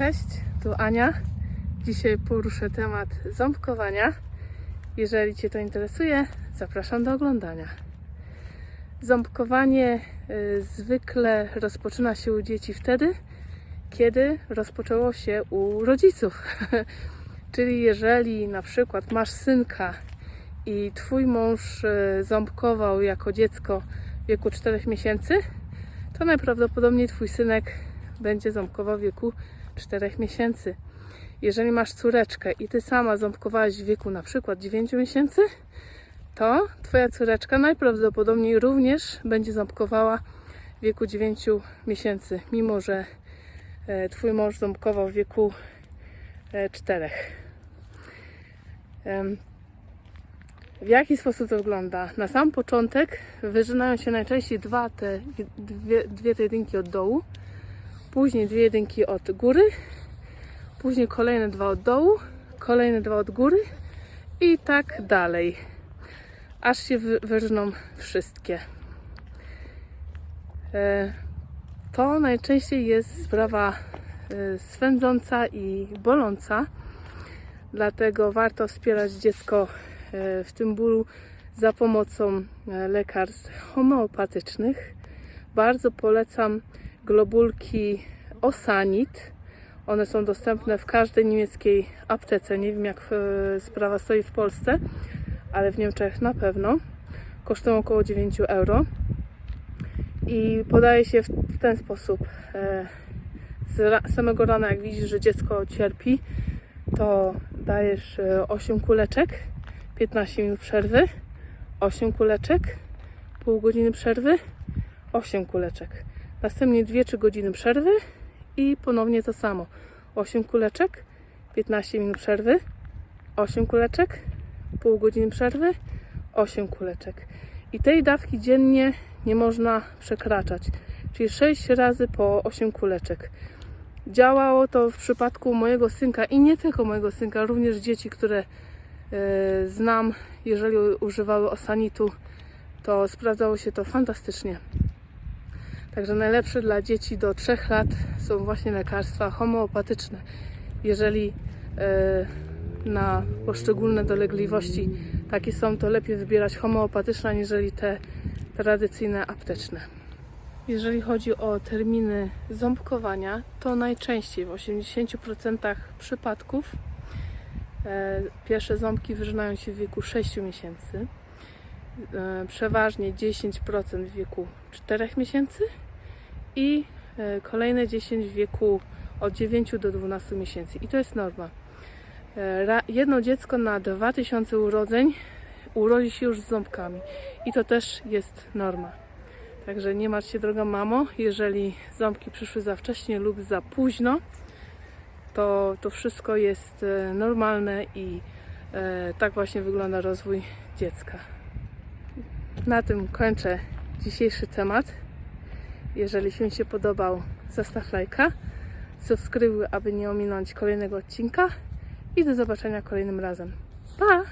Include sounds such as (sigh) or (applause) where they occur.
Cześć, tu Ania. Dzisiaj poruszę temat ząbkowania. Jeżeli Cię to interesuje, zapraszam do oglądania. Ząbkowanie y, zwykle rozpoczyna się u dzieci wtedy, kiedy rozpoczęło się u rodziców. (laughs) Czyli jeżeli na przykład masz synka i Twój mąż y, ząbkował jako dziecko w wieku 4 miesięcy, to najprawdopodobniej Twój synek będzie ząbkował w wieku 4 miesięcy. Jeżeli masz córeczkę i Ty sama ząbkowałaś w wieku na przykład 9 miesięcy, to Twoja córeczka najprawdopodobniej również będzie ząbkowała w wieku 9 miesięcy, mimo że e, Twój mąż ząbkował w wieku 4. W jaki sposób to wygląda? Na sam początek wyżynają się najczęściej dwa te, dwie, dwie te jedynki od dołu, później dwie jedynki od góry, później kolejne dwa od dołu, kolejne dwa od góry. I tak dalej, aż się wy- wyżyną wszystkie. E, To najczęściej jest sprawa e, swędząca i boląca, dlatego warto wspierać dziecko e, w tym bólu za pomocą lekarstw homeopatycznych. Bardzo polecam globulki Osanit. One są dostępne w każdej niemieckiej aptece. Nie wiem, jak e, sprawa stoi w Polsce, ale w Niemczech na pewno. Kosztują około 9 euro. I podaje się w, ten sposób. E, z samego rana, jak widzisz, że dziecko cierpi, to dajesz e, 8 kuleczek, 15 minut przerwy, 8 kuleczek, pół godziny przerwy, 8 kuleczek. Następnie 2-3 godziny przerwy i ponownie to samo. 8 kuleczek, 15 minut przerwy, 8 kuleczek, pół godziny przerwy, 8 kuleczek. I tej dawki dziennie nie można przekraczać, czyli 6 razy po 8 kuleczek. Działało to w przypadku mojego synka i nie tylko mojego synka, również dzieci, które e, znam, jeżeli używały osanitu, to sprawdzało się to fantastycznie. Także najlepsze dla dzieci do 3 lat są właśnie lekarstwa homeopatyczne. Jeżeli e, na poszczególne dolegliwości takie są, to lepiej wybierać homeopatyczne, aniżeli te tradycyjne apteczne. Jeżeli chodzi o terminy ząbkowania, to najczęściej w 80% przypadków e, pierwsze ząbki wyżynają się w wieku 6 miesięcy. E, przeważnie 10% w wieku 4 miesięcy i e, kolejne 10 w wieku od 9 do 12 miesięcy. I to jest norma. E, Jedno dziecko na 2000 urodzeń urodzi się już z ząbkami. I to też jest norma. Także nie martw się, droga mamo, jeżeli ząbki przyszły za wcześnie lub za późno, to to wszystko jest normalne i tak właśnie wygląda rozwój dziecka. Na tym kończę dzisiejszy temat. Jeżeli film się podobał, zostaw lajka, subskrybuj, aby nie ominąć kolejnego odcinka i do zobaczenia kolejnym razem. Pa!